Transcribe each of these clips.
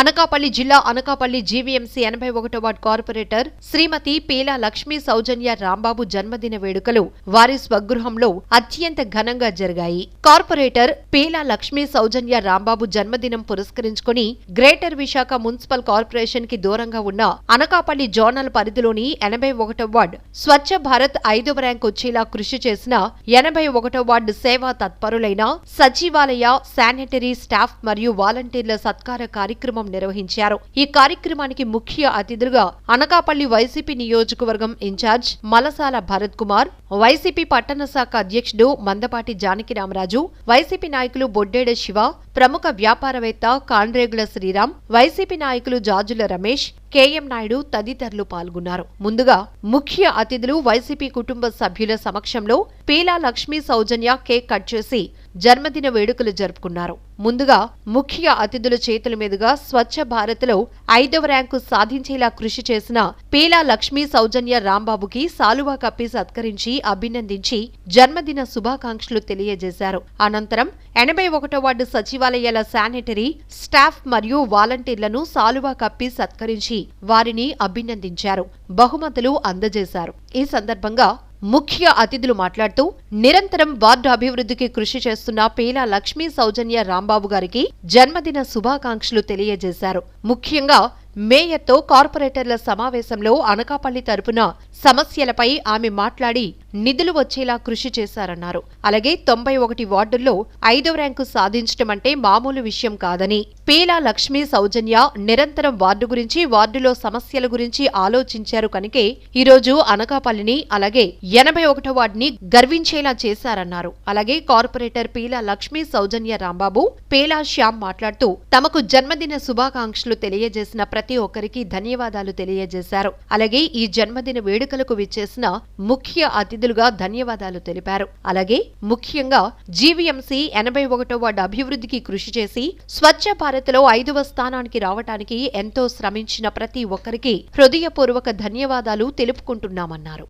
అనకాపల్లి జిల్లా అనకాపల్లి జీవీఎంసీ ఎనభై ఒకటో వార్డు కార్పొరేటర్ శ్రీమతి పీలా లక్ష్మీ సౌజన్య రాంబాబు జన్మదిన వేడుకలు వారి స్వగృహంలో అత్యంత ఘనంగా జరిగాయి. కార్పొరేటర్ పీలా లక్ష్మీ సౌజన్య రాంబాబు జన్మదినం పురస్కరించుకుని గ్రేటర్ విశాఖ మున్సిపల్ కార్పొరేషన్కి దూరంగా ఉన్న అనకాపల్లి జోనల్ పరిధిలోని ఎనభై ఒకటో వార్డ్ స్వచ్ఛ భారత్ ఐదవ ర్యాంక్ వచ్చేలా కృషి చేసిన ఎనభై ఒకటో వార్డు సేవా తత్పరులైన సచివాలయ శానిటరీ స్టాఫ్ మరియు వాలంటీర్ల సత్కార కార్యక్రమం నిర్వహించారు. ఈ కార్యక్రమానికి ముఖ్య అతిథులుగా అనకాపల్లి వైసీపీ నియోజకవర్గం ఇన్ఛార్జ్ మలసాల భరత్ కుమార్ వైసీపీ పట్టణ శాఖ అధ్యక్షుడు మందపాటి జానకి రామరాజు వైసీపీ నాయకులు బొడ్డేడ శివ ప్రముఖ వ్యాపారవేత్త కాండ్రేగుల శ్రీరామ్ వైసీపీ నాయకులు జాజుల రమేష్ కేఎం నాయుడు తదితరులు పాల్గొన్నారు. ముందుగా ముఖ్య అతిథులు వైసీపీ కుటుంబ సభ్యుల సమక్షంలో పీలా లక్ష్మీ సౌజన్య కేక్ కట్ చేసి జన్మదిన వేడుకలు జరుపుకున్నారు. ముందుగా ముఖ్య అతిథుల చేతుల మీదుగా స్వచ్ఛ భారత్లో ఐదవ ర్యాంకు సాధించేలా కృషి చేసిన పీలా లక్ష్మీ సౌజన్య రాంబాబుకి సాలువా కప్పి సత్కరించి అభినందించి జన్మదిన శుభాకాంక్షలు తెలియజేశారు. అనంతరం ఎనభై ఒకటో వార్డు సచివాలయాల శానిటరీ స్టాఫ్ మరియు వాలంటీర్లను సాలువా కప్పి సత్కరించి వారిని అభినందించారు. బహుమతులు అందజేశారు. ఈ సందర్భంగా ముఖ్య అతిథులు మాట్లాడుతూ నిరంతరం వార్డు అభివృద్ధికి కృషి చేస్తున్న పేలా లక్ష్మీ సౌజన్య రాంబాబు గారికి జన్మదిన శుభాకాంక్షలు తెలియజేశారు. ముఖ్యంగా మేయర్తో కార్పొరేటర్ల సమావేశంలో అనకాపల్లి తరపున సమస్యలపై ఆమె మాట్లాడి నిధులు వచ్చేలా కృషి చేశారన్నారు. అలాగే తొంభై ఒకటి వార్డుల్లో ఐదో ర్యాంకు సాధించడం అంటే మామూలు విషయం కాదని పీలా లక్ష్మీ సౌజన్య నిరంతరం వార్డు గురించి వార్డులో సమస్యల గురించి ఆలోచించారు కనుకే ఈరోజు అనకాపల్లిని అలాగే ఎనభై ఒకటో వార్డుని గర్వించేలా చేశారన్నారు. అలాగే కార్పొరేటర్ పీలా లక్ష్మీ సౌజన్య రాంబాబు పేలా శ్యామ్ మాట్లాడుతూ తమకు జన్మదిన శుభాకాంక్షలు తెలియజేసిన ప్రతి ఒక్కరికి ధన్యవాదాలు తెలియజేశారు. అలాగే ఈ జన్మదిన వేడుకలకు విచ్చేసిన ముఖ్య అతిథులుగా ధన్యవాదాలు తెలిపారు. అలాగే ముఖ్యంగా జీవీఎంసీ ఎనభై ఒకటో వార్డు అభివృద్ధికి కృషి చేసి స్వచ్ఛ భారత్లో ఐదవ స్థానానికి రావటానికి ఎంతో శ్రమించిన ప్రతి ఒక్కరికి హృదయపూర్వక ధన్యవాదాలు తెలుపుకుంటున్నామన్నారు.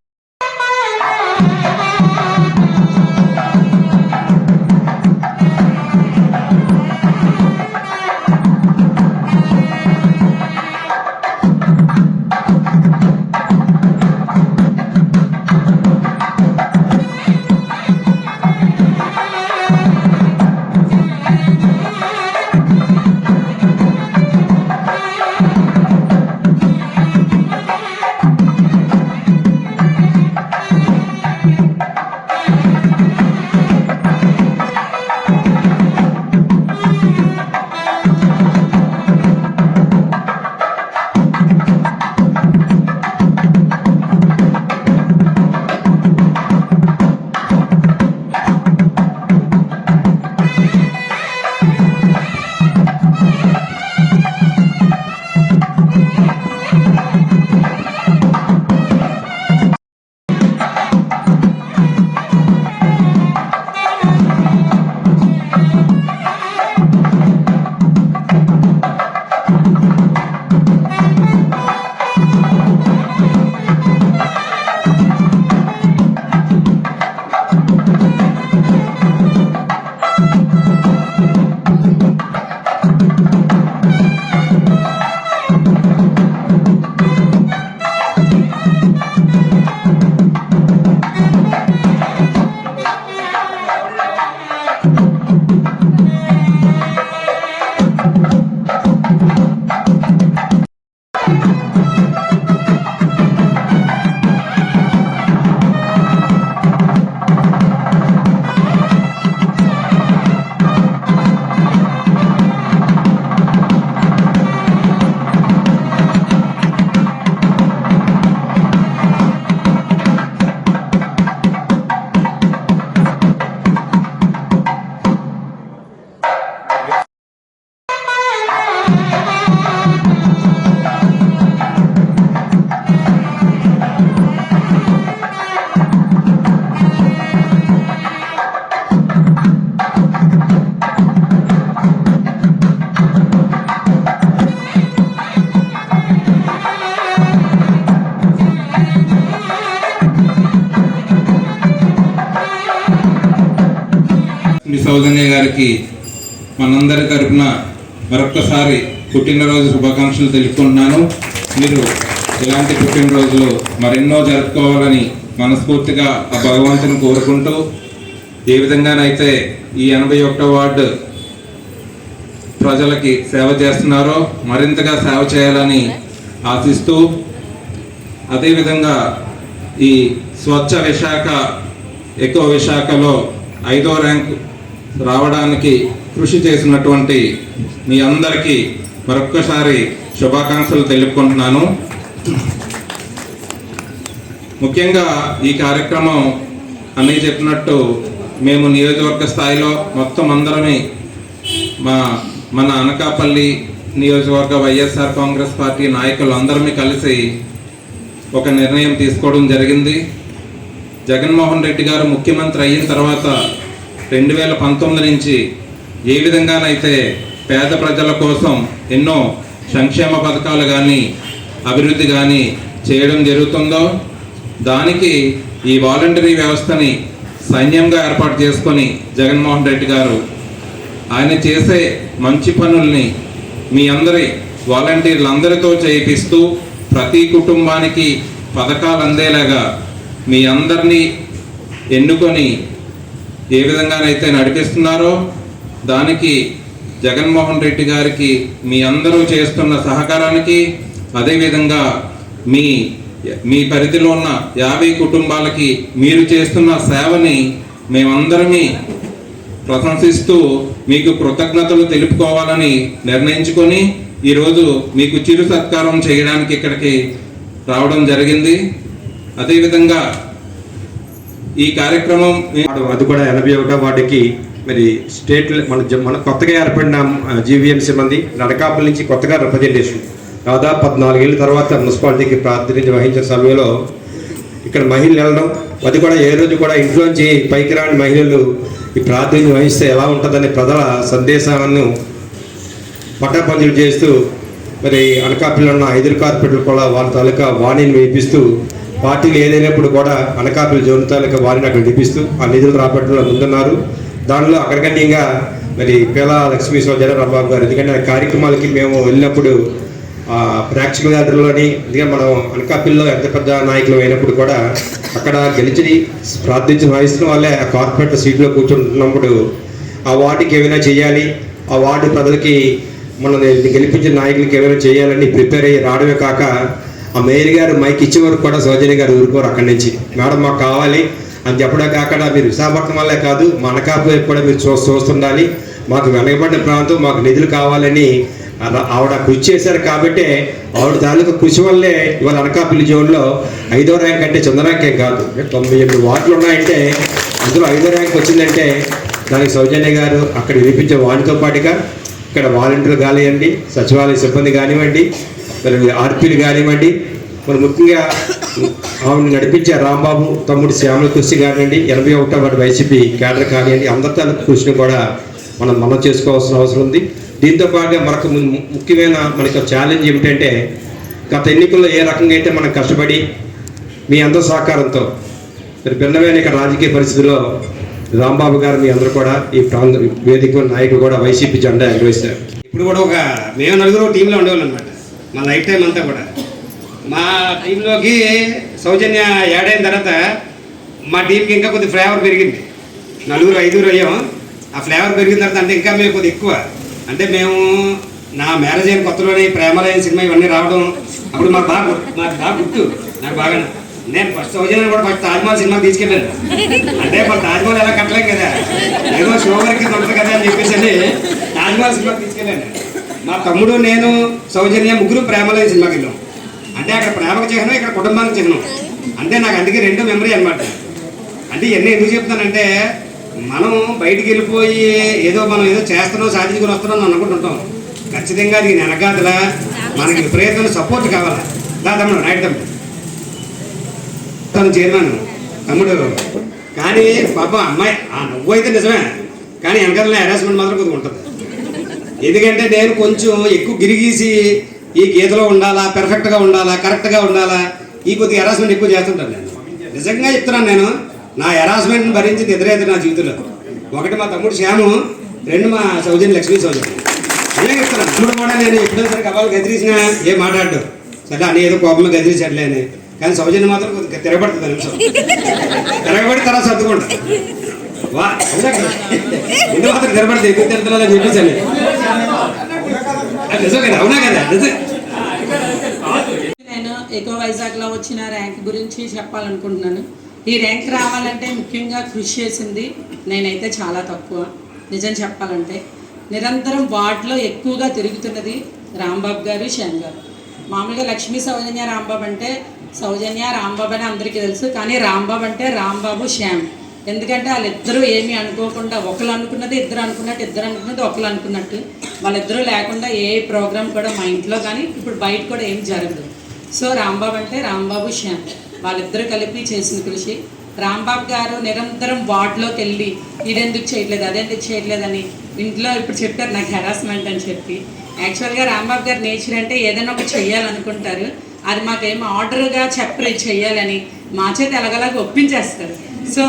సౌజన్య గారికి మనందరి తరపున మరొక్కసారి పుట్టినరోజు శుభాకాంక్షలు తెలుపుకుంటున్నాను. మీరు ఇలాంటి పుట్టినరోజులు మరెన్నో జరుపుకోవాలని మనస్ఫూర్తిగా ఆ భగవంతుని కోరుకుంటూ ఏ విధంగానైతే ఈ ఎనభై ఒకటో వార్డు ప్రజలకి సేవ చేస్తున్నారో మరింతగా సేవ చేయాలని ఆశిస్తూ అదేవిధంగా ఈ స్వచ్ఛ విశాఖ ఎక్కువ విశాఖలో ఐదో ర్యాంక్ రావడానికి కృషి చేసినటువంటి మీ అందరికీ మరొక్కసారి శుభాకాంక్షలు తెలుపుకుంటున్నాను. ముఖ్యంగా ఈ కార్యక్రమం అన్నయ్య చెప్పినట్టు మేము నియోజకవర్గ స్థాయిలో మొత్తం అందరమే మా మన అనకాపల్లి నియోజకవర్గ వైఎస్ఆర్ కాంగ్రెస్ పార్టీ నాయకులు అందరమే కలిసి ఒక నిర్ణయం తీసుకోవడం జరిగింది. జగన్మోహన్ రెడ్డి గారు ముఖ్యమంత్రి అయిన తర్వాత రెండు వేల పంతొమ్మిది నుంచి ఏ విధంగానైతే పేద ప్రజల కోసం ఎన్నో సంక్షేమ పథకాలు కానీ అభివృద్ధి కానీ చేయడం జరుగుతుందో దానికి ఈ వాలంటరీ వ్యవస్థని సైన్యంగా ఏర్పాటు చేసుకొని జగన్మోహన్ రెడ్డి గారు ఆయన చేసే మంచి పనుల్ని మీ అందరి వాలంటీర్లందరితో చేయిస్తూ ప్రతి కుటుంబానికి పథకాలు అందేలాగా మీ అందరినీ ఎన్నుకొని ఏ విధంగానైతే నడిపిస్తున్నారో దానికి జగన్మోహన్ రెడ్డి గారికి మీ అందరూ చేస్తున్న సహకారానికి అదేవిధంగా మీ మీ పరిధిలో ఉన్న యాభై కుటుంబాలకి మీరు చేస్తున్న సేవని మేమందరమీ ప్రశంసిస్తూ మీకు కృతజ్ఞతలు తెలుపుకోవాలని నిర్ణయించుకొని ఈరోజు మీకు చిరు సత్కారం చేయడానికి ఇక్కడికి రావడం జరిగింది. అదేవిధంగా ఈ కార్యక్రమం అది కూడా ఎనభై ఒకటో వాటికి మరి స్టేట్ మన మన కొత్తగా ఏర్పడిన జీవీఎంసీ మంది నడకాపల్లి నుంచి కొత్తగా రిప్రజెంటేషన్. దాదాపు పద్నాలుగేళ్ళ తర్వాత మున్సిపాలిటీకి ప్రాతినిధ్యం వహించిన సమయంలో ఇక్కడ మహిళలు వెళ్ళడం అది కూడా ఏ రోజు కూడా ఇంట్లోంచి పైకి రాని మహిళలు ఈ ప్రాతినిధ్యం వహిస్తే ఎలా ఉంటుందనే ప్రజల సందేశాలను పట్టపంచులు చేస్తూ మరి అనకాపల్లిలో ఉన్న ఐదురు కార్పొరేట్లు కూడా వాళ్ళ తాలూకా వాణిని వేపిస్తూ పార్టీలు ఏదైనప్పుడు కూడా అనకాపల్లి జోన్ తాలూకా వాణిని అక్కడ వినిపిస్తూ ఆ నిధులు రాబట్టడంలో ముందున్నారు. దానిలో అగ్రగణ్యంగా మరి పేలా లక్ష్మీశ్వర సోదర గారు. ఎందుకంటే ఆ కార్యక్రమాలకి మేము వెళ్ళినప్పుడు ఆ ప్రేక్షకుల గారిలోని ఎందుకంటే మనం అనకాపల్లిలో ఎంత పెద్ద నాయకులు అయినప్పుడు కూడా అక్కడ గెలిచి ప్రార్థించిన వహిస్తున్న వాళ్ళే ఆ కార్పొరేట్ సీట్లో కూర్చుంటున్నప్పుడు ఆ వార్డుకి ఏమైనా చేయాలి ఆ వార్డు ప్రజలకి మనం గెలిపించిన నాయకులకి ఏమైనా చేయాలని ప్రిపేర్ అయ్యి రావడమే కాక ఆ మేయర్ గారు మైక్ ఇచ్చే వరకు కూడా సౌజన్య గారు ఊరుకోరు అక్కడి నుంచి. మేడం మాకు కావాలి. అని చెప్పడం కాకుండా మీరు విశాఖపట్నం వల్లే కాదు మన అనకాపు వైపు కూడా మీరు చూ చూస్తుండాలి. మాకు వెనకబడిన ప్రాంతం మాకు నిధులు కావాలని ఆవిడ కృషి చేశారు కాబట్టి ఆవిడ తాలూకా కృషి వల్లే ఇవాళ అనకాపల్లి జోన్లో ఐదో ర్యాంక్ అంటే చిన్న కాదు. తొంభై ఎనిమిది వార్డులు ఉన్నాయంటే అందులో ఐదో ర్యాంక్ వచ్చిందంటే దానికి సౌజన్య గారు అక్కడ వినిపించే వాడితో పాటుగా ఇక్కడ వాలంటీర్లు కానివ్వండి సచివాలయ సిబ్బంది కానివ్వండి మరి ఆర్పీలు కానివ్వండి మరి ముఖ్యంగా ఆవిడని నడిపించే రాంబాబు తమ్ముడు శ్యామల కృషి కానివ్వండి ఎనభై ఒకటో వాటి వైసీపీ క్యాడర్ కానివ్వండి అందరి కృషిని కూడా మనం మనం చేసుకోవాల్సిన అవసరం ఉంది. దీంతో పాటుగా మనకు ముఖ్యమైన మనకు ఛాలెంజ్ ఏమిటంటే గత ఎన్నికల్లో ఏ రకంగా అయితే మనం కష్టపడి మీ అందరి సహకారంతో మరి భిన్నమైన ఇక్కడ రాజకీయ పరిస్థితుల్లో రాంబాబు గారు మీ అందరూ కూడా ఈ ప్రాంత వేదిక నాయకుడు కూడా వైసీపీ జెండా ఎగరేశారు ఇప్పుడు కూడా ఒక మేము నలుగురు టీంలో ఉండేవాళ్ళు అనమాట మా లైఫ్ టైం అంతా కూడా. మా టీంలోకి సౌజన్య యాడ్ అయిన తర్వాత మా టీంకి ఇంకా కొద్ది ఫ్లేవర్ పెరిగింది. నలుగురు ఐదుగురు అయ్యాం. ఆ ఫ్లేవర్ పెరిగిన తర్వాత అంటే ఇంకా మేము కొద్ది ఎక్కువ. అంటే మేము నా మ్యారేజ్ అయిన కొత్తలోనే ప్రేమలైన సినిమా ఇవన్నీ రావడం అప్పుడు మాకు బాగా గుర్తు- మాకు బాగా గుర్తు. నాకు బాగా నేను ఫస్ట్ సౌజన్య కూడా ఫస్ట్ తాజ్మహల్ సినిమా తీసుకెళ్ళాను. అంటే మన తాజ్మహల్ ఎలా కట్టలేం కదా. ఏదో షో వరకు ఉంటుంది కదా అని చెప్పేసి తాజ్మహల్ సినిమా తీసుకెళ్ళాను. మా తమ్ముడు నేను సౌజన్య ముగ్గురు ప్రేమలో సినిమాకి వెళ్ళాం. అంటే అక్కడ ప్రేమకు చిహ్నం ఇక్కడ కుటుంబానికి చిహ్నం. అంటే నాకు అందుకే రెండు మెమరీ అన్నమాట. అంటే ఇవన్నీ ఎందుకు చెప్తానంటే మనం బయటికి వెళ్ళిపోయి ఏదో మనం ఏదో చేస్తున్నాం సాధించుకుని వస్తున్నాం అని అనుకుంటుంటాం. ఖచ్చితంగా దీని వెనకాతల మనకి విపరీతమైన సపోర్ట్ కావాలా. దా తమ్ముడు రైట్ తమ్ముడు. తను చైర్మన్. తమ్ముడు కానీ పాపం అమ్మాయి ఆ నువ్వు అయితే నిజమే. కానీ వెనకాల హెరాస్మెంట్ మాత్రం కొద్దిగా ఉంటుంది. ఎందుకంటే నేను కొంచెం ఎక్కువ గిరిగీసి ఈ గీతలో ఉండాలా పెర్ఫెక్ట్గా ఉండాలా కరెక్ట్గా ఉండాలా ఈ కొద్దిగా హెరాస్మెంట్ ఎక్కువ చేస్తుంటాను నేను. నిజంగా చెప్తున్నాను నేను నా హెరాస్మెంట్ని భరించింది ఎదురైతే నా జీవితంలో. ఒకటి మా తమ్ముడు శ్యాము రెండు మా సౌజన్య లక్ష్మీ సౌజన్ నిజంగా చెప్తున్నాను. తమ్ముడు కూడా నేను ఎప్పుడో సరే కబాలు ఏం మాట్లాడు సరే అని ఏదో కోపంలో గదిరిచట్లే అని. కానీ సౌజన్య మాత్రం కొద్దిగా తిరగబడుతుంది నిమిషం. తిరగబడి తర్వాత సర్దుకుంటా. వా ఎందుకు మాత్రం తిరగబడితే ఎందుకు తిరుగుతున్నా చెప్పేసాను అది అవునా కదా నేను ఎకో వైజాగ్లో వచ్చిన ర్యాంక్ గురించి చెప్పాలనుకుంటున్నాను. ఈ ర్యాంక్ రావాలంటే ముఖ్యంగా కృషి చేసింది నేనైతే చాలా తక్కువ. నిజం చెప్పాలంటే నిరంతరం వార్డులో ఎక్కువగా తిరుగుతున్నది రాంబాబు గారు శ్యామ్ గారు. మామూలుగా లక్ష్మీ సౌజన్య రాంబాబు అంటే సౌజన్య రాంబాబు అని అందరికీ తెలుసు కానీ రాంబాబు అంటే రాంబాబు శ్యామ్. ఎందుకంటే వాళ్ళిద్దరూ ఏమీ అనుకోకుండా ఒకరు అనుకున్నది ఇద్దరు అనుకున్నట్టు ఇద్దరు అనుకున్నది ఒకరు అనుకున్నట్టు. వాళ్ళిద్దరూ లేకుండా ఏ ప్రోగ్రామ్ కూడా మా ఇంట్లో కానీ ఇప్పుడు బయట కూడా ఏం జరగదు. సో రాంబాబు అంటే రాంబాబు శ్యామ్. వాళ్ళిద్దరూ కలిపి చేసిన కృషి. రాంబాబు గారు నిరంతరం వార్డులోకి వెళ్ళి ఇదెందుకు చేయట్లేదు అదెందుకు చేయట్లేదని ఇంట్లో ఇప్పుడు చెప్పారు నాకు హెరాస్మెంట్ అని చెప్పి. యాక్చువల్గా రాంబాబు గారు నేచర్ అంటే ఏదైనా ఒకటి చెయ్యాలనుకుంటారు. అది మాకేం ఆర్డర్గా చెప్పరు చేయాలని చెయ్యాలని. మా చేత ఎలాగలాగా ఒప్పించేస్తారు. సో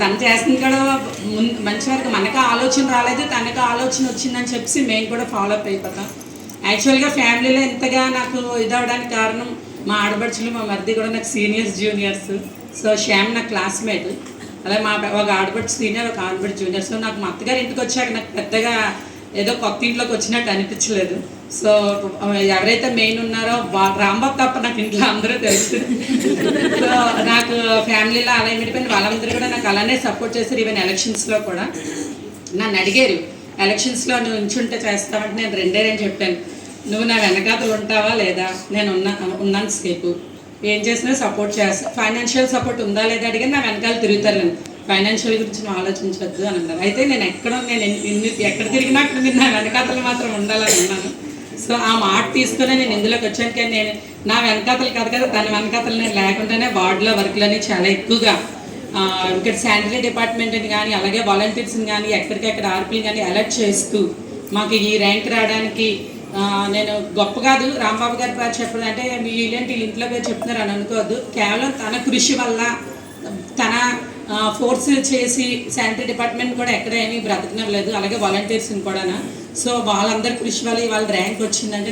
తను చేస్తుంది కూడా ముందు మంచి వరకు మనకు ఆలోచన రాలేదు తనకు ఆలోచన వచ్చిందని చెప్పి మేము కూడా ఫాలో అప్ అయిపోతాం. యాక్చువల్గా ఫ్యామిలీలో ఇంతగా నాకు ఇదవడానికి కారణం మా ఆడపడుచులు మా మరిది కూడా నాకు సీనియర్స్ జూనియర్స్ సో శ్యామ్ నా క్లాస్మేట్ అలా మా ఒక ఆడపడుచు సీనియర్ ఒక ఆడపడుచు జూనియర్ సో నాకు మా అత్తగారి ఇంటికి వచ్చాక నాకు పెద్దగా ఏదో కొత్త ఇంట్లోకి వచ్చినట్టు అనిపించలేదు. సో ఎవరైతే మెయిన్ ఉన్నారో రాంబాబు తప్ప నాకు ఇంట్లో అందరూ తెలుసు. సో నాకు ఫ్యామిలీలో అలా ఏమిటిపోయింది వాళ్ళందరూ కూడా నాకు అలానే సపోర్ట్ చేశారు ఈవెన్ ఎలక్షన్స్లో కూడా. నన్ను అడిగారు ఎలక్షన్స్లో నువ్వు ఉంచుంటే చేస్తావంటే నేను రెండే నేను చెప్పాను. నువ్వు నా వెనకాతలు ఉంటావా లేదా? నేను ఉన్నా ఉన్నాను సేపు ఏం చేసినా సపోర్ట్ చేస్తా. ఫైనాన్షియల్ సపోర్ట్ ఉందా లేదా అడిగి నా వెనకాల తిరుగుతారు నేను ఫైనాన్షియల్ గురించి నువ్వు ఆలోచించవద్దు అని అన్నారు. అయితే నేను ఎక్కడ నేను ఎన్ని- ఎక్కడ తిరిగినా అక్కడ నా వెనకాతలు మాత్రం ఉండాలని అన్నాను. సో ఆ మాట తీసుకునే నేను ఇందులోకి వచ్చాను. కానీ నేను నా వెనకాతలు కాదు కదా తన వెనకాతలు నేను లేకుండానే వార్డులో వర్క్లని చాలా ఎక్కువగా ఇక్కడ శానిటరీ డిపార్ట్మెంట్ని కానీ అలాగే వాలంటీర్స్ని కానీ ఎక్కడికెక్కడ ఆర్పీని కానీ అలర్ట్ చేస్తూ మాకు ఈ ర్యాంక్ రావడానికి నేను గొప్ప కాదు. రాంబాబు గారి గారు చెప్పడం అంటే మీ ఇలాంటి ఇంట్లో పేరు చెప్తున్నారు అని అనుకోవద్దు. కేవలం తన కృషి వల్ల తన ఫోర్స్ చేసి శానిటరీ డిపార్ట్మెంట్ కూడా ఎక్కడ ఏమీ బ్రతకడం లేదు అలాగే వాలంటీర్స్ని కూడా సో వాళ్ళందరి కృషి వల్ల వాళ్ళ ర్యాంక్ వచ్చిందంటే